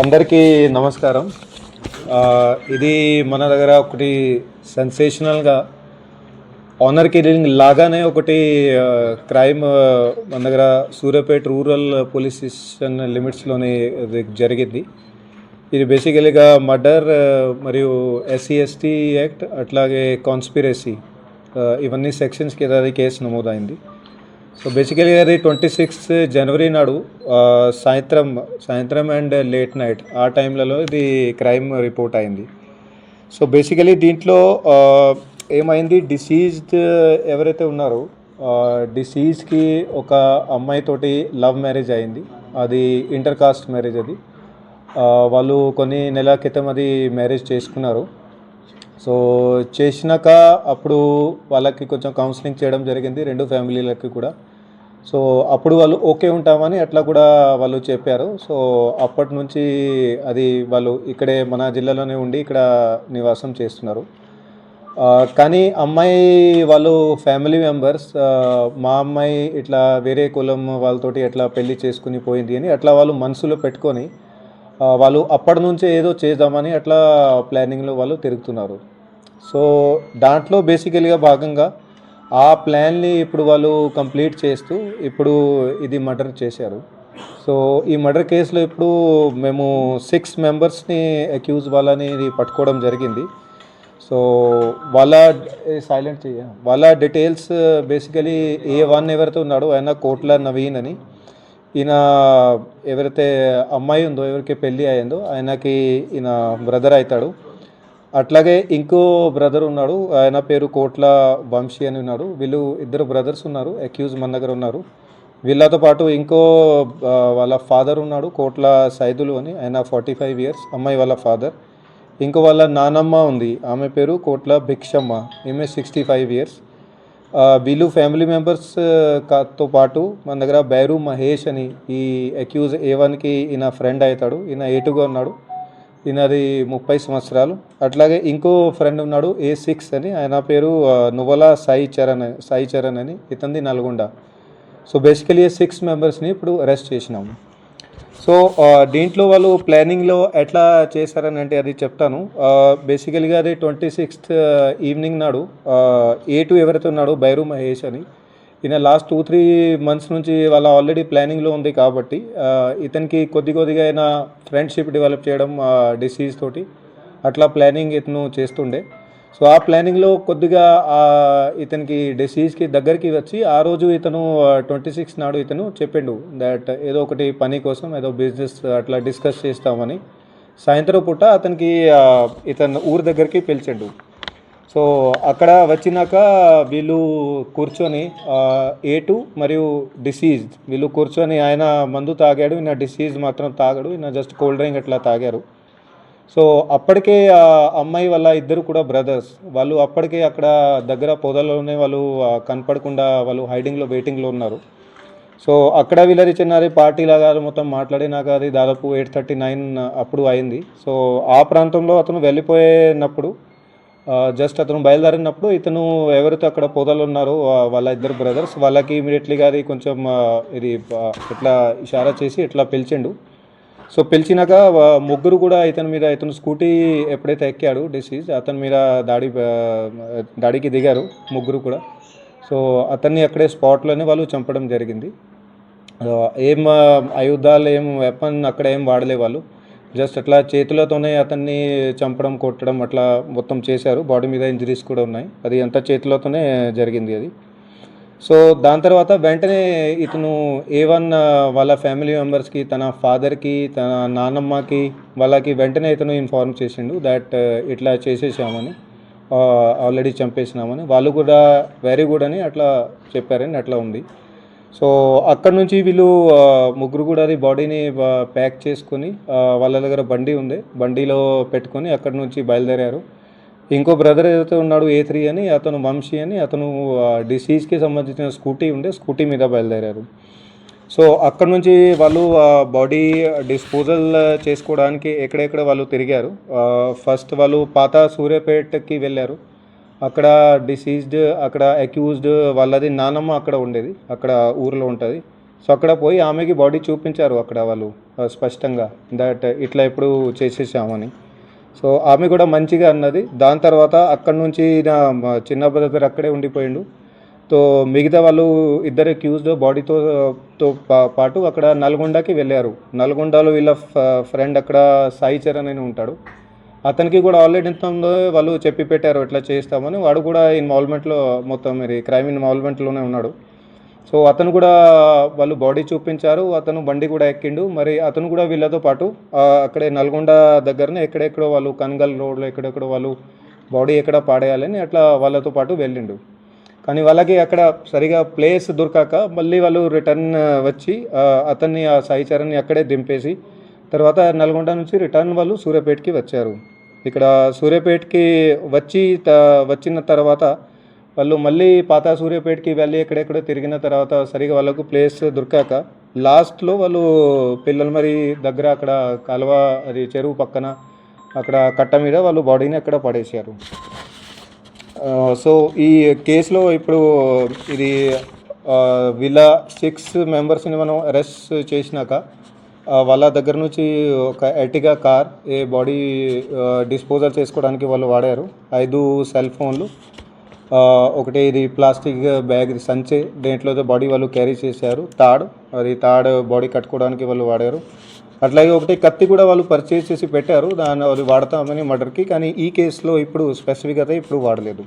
అందరికీ నమస్కారం. ఇది మన దగ్గర ఒకటి సెన్సేషనల్గా ఆనర్ కిల్లింగ్ లాగానే ఒకటి క్రైమ్ మన దగ్గర సూర్యాపేట రూరల్ పోలీస్ స్టేషన్ లిమిట్స్లోనే ఇది జరిగింది. ఇది బేసికలీగా మర్డర్ మరియు ఎస్సీ ఎస్టీ యాక్ట్ అట్లాగే కాన్స్పిరసీ ఇవన్నీ సెక్షన్స్ కింద కేసు నమోదైంది. సో బేసికలీ అది ట్వంటీ సిక్స్త్ జనవరి నాడు సాయంత్రం సాయంత్రం అండ్ లేట్ నైట్ ఆ టైంలలో ఇది క్రైమ్ రిపోర్ట్ అయింది. సో బేసికలీ దీంట్లో ఏమైంది? డిసీజ్డ్ ఎవరైతే ఉన్నారో డిసీజ్కి ఒక అమ్మాయితోటి లవ్ మ్యారేజ్ అయింది. అది ఇంటర్ కాస్ట్ మ్యారేజ్ అది వాళ్ళు కొన్ని నెలల క్రితం అది మ్యారేజ్ చేసుకున్నారు. సో చేసినాక అప్పుడు వాళ్ళకి కొంచెం కౌన్సిలింగ్ చేయడం జరిగింది రెండు ఫ్యామిలీలకి కూడా. సో అప్పుడు వాళ్ళు ఓకే ఉంటామని అట్లా కూడా వాళ్ళు చెప్పారు. సో అప్పటి నుంచి అది వాళ్ళు ఇక్కడే మన జిల్లాలోనే ఉండి ఇక్కడ నివాసం చేస్తున్నారు. కానీ అమ్మాయి వాళ్ళు ఫ్యామిలీ మెంబర్స్ మా అమ్మాయి ఇట్లా వేరే కులం వాళ్ళతోటి ఎట్లా పెళ్ళి చేసుకుని పోయింది అని అట్లా వాళ్ళు మనసులో పెట్టుకొని వాళ్ళు అప్పటి నుంచే ఏదో చేద్దామని అట్లా ప్లానింగ్లో వాళ్ళు తిరుగుతున్నారు. సో దాంట్లో బేసికల్గా భాగంగా ఆ ప్లాన్ని ఇప్పుడు వాళ్ళు కంప్లీట్ చేస్తూ ఇప్పుడు ఇది మర్డర్ చేశారు. సో ఈ మర్డర్ కేసులో ఇప్పుడు మేము సిక్స్ మెంబర్స్ని అక్యూజ్ వాళ్ళని ఇది పట్టుకోవడం జరిగింది. సో వాళ్ళ సైలెంట్ చెయ్య వాళ్ళ డీటెయిల్స్ బేసికలీ ఏ వన్ ఎవరైతే ఉన్నాడో ఆయన కోట్ల నవీన్ అని. ఈయన ఎవరైతే అమ్మాయి ఉందో ఎవరికి పెళ్ళి అయిందో ఆయనకి ఈయన బ్రదర్ అవుతాడు. అట్లాగే ఇంకో బ్రదర్ ఉన్నాడు. ఆయన పేరు కోట్ల వంశీ అని ఉన్నాడు. వీళ్ళు ఇద్దరు బ్రదర్స్ ఉన్నారు. అక్యూజ్ మన దగ్గర ఉన్నారు. వీళ్ళతో పాటు ఇంకో వాళ్ళ ఫాదర్ ఉన్నాడు కోట్ల సైదులు అని. ఆయన ఫార్టీ ఫైవ్ ఇయర్స్ అమ్మాయి వాళ్ళ ఫాదర్ ఇంకో వాళ్ళ నానమ్మ ఉంది. ఆమె పేరు కోట్ల భిక్షమ్మ. ఈమె సిక్స్టీ ఫైవ్ ఇయర్స్ వీళ్ళు ఫ్యామిలీ మెంబర్స్తో పాటు మన దగ్గర బైరు మహేష్ అని ఈ అక్యూజ్ ఏ వన్కి ఈయన ఫ్రెండ్ అవుతాడు. ఈయన ఏటుగా ఉన్నాడు. ఈయనది ముప్పై సంవత్సరాలు. అట్లాగే ఇంకో ఫ్రెండ్ ఉన్నాడు ఏ సిక్స్ అని. ఆయన పేరు నువల సాయి చరణ్ అని- సాయి చరణ్ అని. ఇతంది నల్గొండ. సో బేసికలీ సిక్స్ మెంబర్స్ని ఇప్పుడు అరెస్ట్ చేసినాము సో దీంట్లో వాళ్ళు ప్లానింగ్లో ఎట్లా చేశారని అంటే అది చెప్తాను. బేసికల్గా అది ట్వంటీ సిక్స్త్ ఈవినింగ్ నాడు ఏ టూ ఎవరైతే ఉన్నాడో బైరు మహేష్ అని ఈయన లాస్ట్ టూ త్రీ మంత్స్ నుంచి వాళ్ళ ఆల్రెడీ ప్లానింగ్లో ఉంది కాబట్టి ఇతనికి కొద్ది కొద్దిగా అయినా ఫ్రెండ్షిప్ డెవలప్ చేయడం డిసీజ్ తోటి అట్లా ప్లానింగ్ ఇతను చేస్తుండే. సో ఆ ప్లానింగ్లో కొద్దిగా ఇతనికి డిసీజ్కి దగ్గరికి వచ్చి ఆ రోజు ఇతను ట్వంటీ సిక్స్ నాడు ఇతను చెప్పిండు దట్ ఏదో ఒకటి పని కోసం ఏదో బిజినెస్ అట్లా డిస్కస్ చేస్తామని. సాయంత్రం పూట అతనికి ఇతను ఊరి దగ్గరికి పిలిచిండు. సో అక్కడ వచ్చినాక వీళ్ళు కూర్చొని ఏ టూ మరియు డిసీజ్ వీళ్ళు కూర్చొని ఆయన మందు తాగాడు ఈయన డిసీజ్ మాత్రం తాగాడు ఈయన జస్ట్ కోల్డ్ డ్రింక్ అట్లా తాగారు. సో అప్పటికే ఆ అమ్మాయి వాళ్ళ ఇద్దరు కూడా బ్రదర్స్. వాళ్ళు అప్పటికే అక్కడ దగ్గర పొదల్లోనే వాళ్ళు కనపడకుండా వాళ్ళు హైడింగ్లో వెయిటింగ్లో ఉన్నారు. సో అక్కడ వీళ్ళది చిన్నారి పార్టీ లాగా మొత్తం మాట్లాడినాక అది దాదాపు ఎయిట్ థర్టీ నైన్ అప్పుడు అయింది. సో ఆ ప్రాంతంలో అతను వెళ్ళిపోయినప్పుడు జస్ట్ అతను బయలుదేరినప్పుడు ఇతను ఎవరైతే అక్కడ పొదలు ఉన్నారో వాళ్ళ ఇద్దరు బ్రదర్స్ వాళ్ళకి ఇమీడియట్లీగా అది కొంచెం ఇది ఇట్లా ఇషారా చేసి ఇట్లా పిలిచిండు. సో పిలిచినాక ముగ్గురు కూడా ఇతని మీద ఇతను స్కూటీ ఎప్పుడైతే ఎక్కాడు డిసీజ్ అతని మీద దాడి దాడికి దిగారు ముగ్గురు కూడా. సో అతన్ని అక్కడే స్పాట్లోనే వాళ్ళు చంపడం జరిగింది. ఏం ఆ, ఆయుధాలు ఏం వెపన్ అక్కడ ఏం వాడలే వాళ్ళు. జస్ట్ అట్లా చేతులతోనే అతన్ని చంపడం కొట్టడం అట్లా మొత్తం చేశారు. బాడీ మీద ఇంజరీస్ కూడా ఉన్నాయి. అది అంతా చేతులతోనే జరిగింది అది. సో దాని తర్వాత వెంటనే ఇతను ఏ వన్ వాళ్ళ ఫ్యామిలీ మెంబర్స్కి తన ఫాదర్కి తన నాన్నమ్మకి వాళ్ళకి వెంటనే ఇతను ఇన్ఫార్మ్ చేసిండు దట్ uh, ఇట్లా చేసేసామని uh, ఆల్రెడీ చంపేసినామని. వాళ్ళు కూడా వెరీ గుడ్ అని అట్లా చెప్పారని అట్లా ఉంది. సో అక్కడ నుంచి వీళ్ళు ముగ్గురు కూడా అది బాడీని ప్యాక్ చేసుకొని వాళ్ళ దగ్గర బండి ఉంది. బండిలో పెట్టుకొని అక్కడ నుంచి బయలుదేరారు. ఇంకో బ్రదర్ ఏదైతే ఉన్నాడు ఏ త్రీ అని అతను వంశీ అని అతను డిసీజ్కి సంబంధించిన స్కూటీ ఉండే స్కూటీ మీద బయలుదేరారు. సో అక్కడ నుంచి వాళ్ళు బాడీ డిస్పోజల్ చేసుకోవడానికి ఎక్కడెక్కడ వాళ్ళు తిరిగారు. ఫస్ట్ వాళ్ళు పాత సూర్యాపేటకి వెళ్ళారు. అక్కడ డిసీజ్డ్ అక్కడ అక్యూజ్డ్ వాళ్ళది నానమ్మ అక్కడ ఉండేది అక్కడ ఊర్లో ఉంటుంది. సో అక్కడ పోయి ఆమెకి బాడీ చూపించారు అక్కడ వాళ్ళు స్పష్టంగా దట్ ఇట్లా ఎప్పుడు చేసేసామని. సో ఆమె కూడా మంచిగా అన్నది. దాని తర్వాత అక్కడ నుంచి నా చిన్న బ్రదర్ అక్కడే ఉండిపోయిండు. సో మిగతా వాళ్ళు ఇద్దరు క్యూజ్డ్ బాడీతో తో పా- పాటు అక్కడ నల్గొండకి వెళ్ళారు. నల్గొండలో వీళ్ళ ఫ్రెండ్ అక్కడ సాయి చరణ్ అని ఉంటాడు. అతనికి కూడా ఆల్రెడీ ఇంతకుముందు వాళ్ళు చెప్పి పెట్టారు ఇట్లా చేస్తామని వాడు కూడా ఇన్వాల్వ్మెంట్లో మొత్తం మరి క్రైమ్ ఇన్వాల్వ్మెంట్లోనే ఉన్నాడు. సో అతను కూడా వాళ్ళు బాడీ చూపించారు అతను బండి కూడా ఎక్కిండు. మరి అతను కూడా వీళ్ళతో పాటు అక్కడే నల్గొండ దగ్గరనే ఎక్కడెక్కడో వాళ్ళు కన్గల్ రోడ్లో ఎక్కడెక్కడో వాళ్ళు బాడీ ఎక్కడ పాడేయాలని అట్లా వాళ్ళతో పాటు వెళ్ళిండు. కానీ వాళ్ళకి అక్కడ సరిగా ప్లేస్ దొరకక మళ్ళీ వాళ్ళు రిటర్న్ వచ్చి అతన్ని ఆ సాయి చరణ్ని అక్కడే దింపేసి తర్వాత నల్గొండ నుంచి రిటర్న్ వాళ్ళు సూర్యాపేటకి వచ్చారు. ఇక్కడ సూర్యాపేటకి వచ్చి త వచ్చిన తర్వాత వాళ్ళు మళ్ళీ పాత సూర్యాపేటకి వెళ్ళి ఎక్కడెక్కడో తిరిగిన తర్వాత సరిగా వాళ్ళకు ప్లేస్ దొరికాక లాస్ట్లో వాళ్ళు పిల్లలు మరి దగ్గర అక్కడ కాలువ అది చెరువు పక్కన అక్కడ కట్ట మీద వాళ్ళు బాడీని అక్కడ పడేశారు. సో ఈ కేసులో ఇప్పుడు ఇది విలా సిక్స్ మెంబర్స్ని మనం అరెస్ట్ చేసినాక వాళ్ళ దగ్గర నుంచి ఒక Ertiga car a body disposal చేసుకోవడానికి వాళ్ళు వాడారు. ఐదు సెల్ ఫోన్లు. ఒకటి ఇది ప్లాస్టిక్ బ్యాగ్ ఇది సంచి. దేంట్లో బాడీ వాళ్ళు క్యారీ చేశారు. తాడు అది తాడు బాడీ కట్టుకోవడానికి వాళ్ళు వాడారు. అట్లాగే ఒకటి కత్తి కూడా వాళ్ళు పర్చేజ్ చేసి పెట్టారు. దాన్ని అది వాడతామని మర్డర్కి కానీ ఈ కేసులో ఇప్పుడు స్పెసిఫిక్గా ఇప్పుడు వాడలేదు.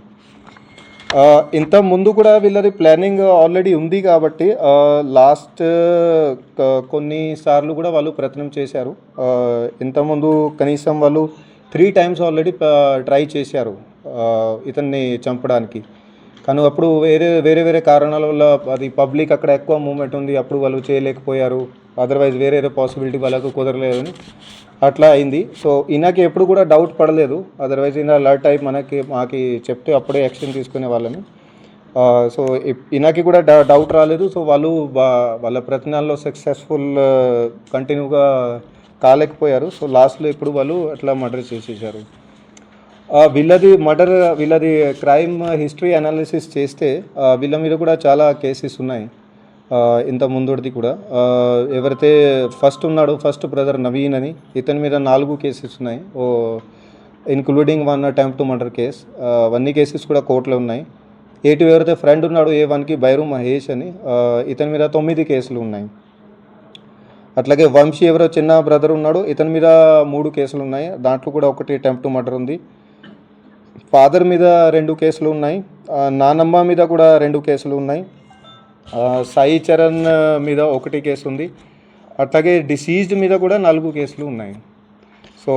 ఇంత ముందు కూడా వీళ్ళది ప్లానింగ్ ఆల్రెడీ ఉంది కాబట్టి లాస్ట్ కొన్ని సార్లు కూడా వాళ్ళు ప్రయత్నం చేశారు. ఇంతకుముందు కనీసం వాళ్ళు త్రీ టైమ్స్ ఆల్రెడీ ట్రై చేశారు ఇతన్ని చంపడానికి. కానీ అప్పుడు వేరే వేరే వేరే కారణాల వల్ల అది పబ్లిక్ అక్కడ ఎక్కువ మూమెంట్ ఉంది అప్పుడు వాళ్ళు చేయలేకపోయారు. అదర్వైజ్ వేరే పాసిబిలిటీ వాళ్ళకు కుదరలేదని అట్లా అయింది. సో ఈయనకి ఎప్పుడు కూడా డౌట్ పడలేదు. అదర్వైజ్ ఈయన అలర్ట్ అయి మనకి మాకి చెప్తే అప్పుడే యాక్షన్ తీసుకునే వాళ్ళని. సో ఇప్- ఈయనకి కూడా డ- డౌట్ రాలేదు. సో వాళ్ళు వాళ్ళ ప్రయత్నాల్లో సక్సెస్ఫుల్ కంటిన్యూగా కాలేకపోయారు. సో లాస్ట్లో ఇప్పుడు వాళ్ళు అట్లా మర్డర్ చేసేసారు. వీళ్ళది మర్డర్ వీళ్ళది క్రైమ్ హిస్టరీ అనాలిసిస్ చేస్తే వీళ్ళ మీద కూడా చాలా కేసెస్ ఉన్నాయి. ఇంత ముందుడిది కూడా. ఎవరైతే ఫస్ట్ ఉన్నాడో ఫస్ట్ బ్రదర్ నవీన్ అని ఇతని మీద నాలుగు కేసెస్ ఉన్నాయి. ఓ including one attempt to murder case అవన్నీ కేసెస్ కూడా కోర్టులో ఉన్నాయి. ఏటి ఎవరైతే ఫ్రెండ్ ఉన్నాడో ఏ వన్కి బైరు మహేష్ అని ఇతని మీద తొమ్మిది కేసులు ఉన్నాయి. అట్లాగే వంశీ ఎవరో చిన్న బ్రదర్ ఉన్నాడు ఇతని మీద మూడు కేసులు ఉన్నాయి. దాంట్లో కూడా ఒకటి అటెంప్ట్ టు మర్డర్ ఉంది. ఫాదర్ మీద రెండు కేసులు ఉన్నాయి. నానమ్మ మీద కూడా రెండు కేసులు ఉన్నాయి. సాయి చరణ్ మీద ఒకటి కేసు ఉంది. అట్లాగే డిసీజ్డ్ మీద కూడా నాలుగు కేసులు ఉన్నాయి. సో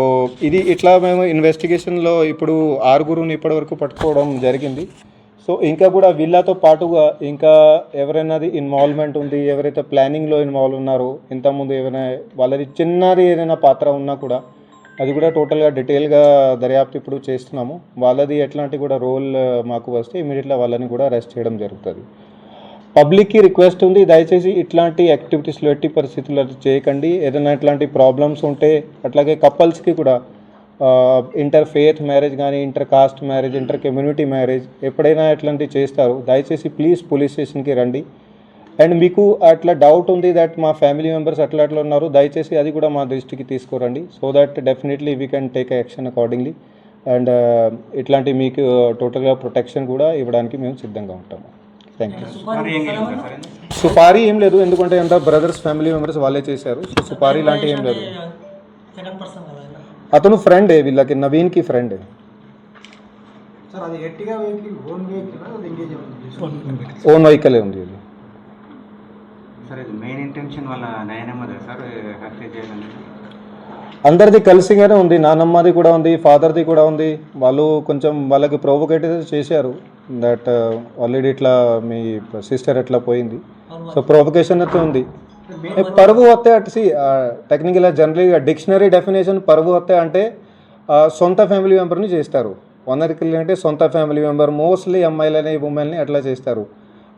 ఇది ఇట్లా మేము ఇన్వెస్టిగేషన్లో ఇప్పుడు ఆరుగురుని ఇప్పటివరకు పట్టుకోవడం జరిగింది. సో ఇంకా కూడా వీళ్ళతో పాటుగా ఇంకా ఎవరైనాది ఇన్వాల్వ్మెంట్ ఉంది ఎవరైతే ప్లానింగ్లో ఇన్వాల్వ్ ఉన్నారో ఇంతకుముందు ఏమైనా వాళ్ళది చిన్నది ఏదైనా పాత్ర ఉన్నా కూడా అది కూడా టోటల్గా డీటెయిల్గా దర్యాప్తు ఇప్పుడు చేస్తున్నాము. వాళ్ళది ఎట్లాంటి కూడా రోల్ మాకు వస్తే ఇమీడియట్గా వాళ్ళని కూడా అరెస్ట్ చేయడం జరుగుతుంది. పబ్లిక్కి రిక్వెస్ట్ ఉంది దయచేసి ఇట్లాంటి యాక్టివిటీస్లో ఎట్టి పరిస్థితుల్లో చేయకండి. ఏదైనా ఇట్లాంటి ప్రాబ్లమ్స్ ఉంటే అట్లాగే కపుల్స్కి కూడా ఇంటర్ ఫేత్ మ్యారేజ్ కానీ inter caste marriage inter community marriage ఎప్పుడైనా ఇట్లాంటివి చేస్తారు. దయచేసి ప్లీజ్ పోలీస్ స్టేషన్కి రండి. అండ్ మీకు అట్లా డౌట్ ఉంది దట్ మా ఫ్యామిలీ మెంబర్స్ అట్లా అట్లా ఉన్నారు దయచేసి అది కూడా మా దృష్టికి తీసుకురండి. So that definitely we can take action accordingly and ఇట్లాంటి మీకు టోటల్గా ప్రొటెక్షన్ కూడా ఇవ్వడానికి మేము సిద్ధంగా ఉంటాము. థ్యాంక్ యూ సుపారీ ఏం లేదు ఎందుకంటే అంతా బ్రదర్స్ ఫ్యామిలీ మెంబర్స్ వాళ్ళే చేశారు. సో సుపారీ లాంటివి ఏం లేదు. అతను ఫ్రెండే వీళ్ళకి నవీన్కి ఫ్రెండే సార్ అది ఎట్టిగా వెహికల్ ఓన్ వెహికల్ ఉంది ఇది. సార్ ఇది మెయిన్ ఇంటెన్షన్ వాళ్ళ నాయనమ్మదే సార్ హత్య చేయాలని అందరిది కలిసిగానే ఉంది. నానమ్మది కూడా ఉంది ఫాదర్ది కూడా ఉంది. వాళ్ళు కొంచెం వాళ్ళకి ప్రొవోకేటివ్ చేశారు. దట్ ఆల్రెడీ ఇట్లా మీ సిస్టర్ ఎట్లా పోయింది. సో ప్రొవొకేషన్ అయితే ఉంది. పరువు హత్య అంటే సి టెక్నికల్గా జనరల్గా డిక్షనరీ డెఫినేషన్ పరువు హత్య అంటే సొంత ఫ్యామిలీ మెంబర్ని చేస్తారు. కిల్ అంటే సొంత ఫ్యామిలీ మెంబర్ మోస్ట్లీ అమ్మాయిలని ఉమెన్ని అట్లా చేస్తారు.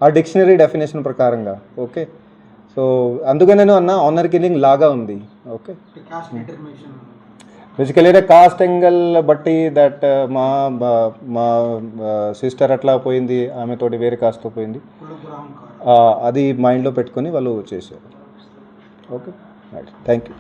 ఆ డిక్షనరీ డెఫినేషన్ ప్రకారంగా ఓకే సో అందుకనే నేను అన్న ఆనర్ కిల్లింగ్ లాగా ఉంది ఓకే బేసికలీ కాస్ట్ యాంగిల్ బట్టి దట్ uh, మా మా సిస్టర్ అట్లా పోయింది ఆమెతోటి వేరే కాస్ట్తో పోయింది. అది మైండ్లో పెట్టుకొని వాళ్ళు చేశారు. Okay thank you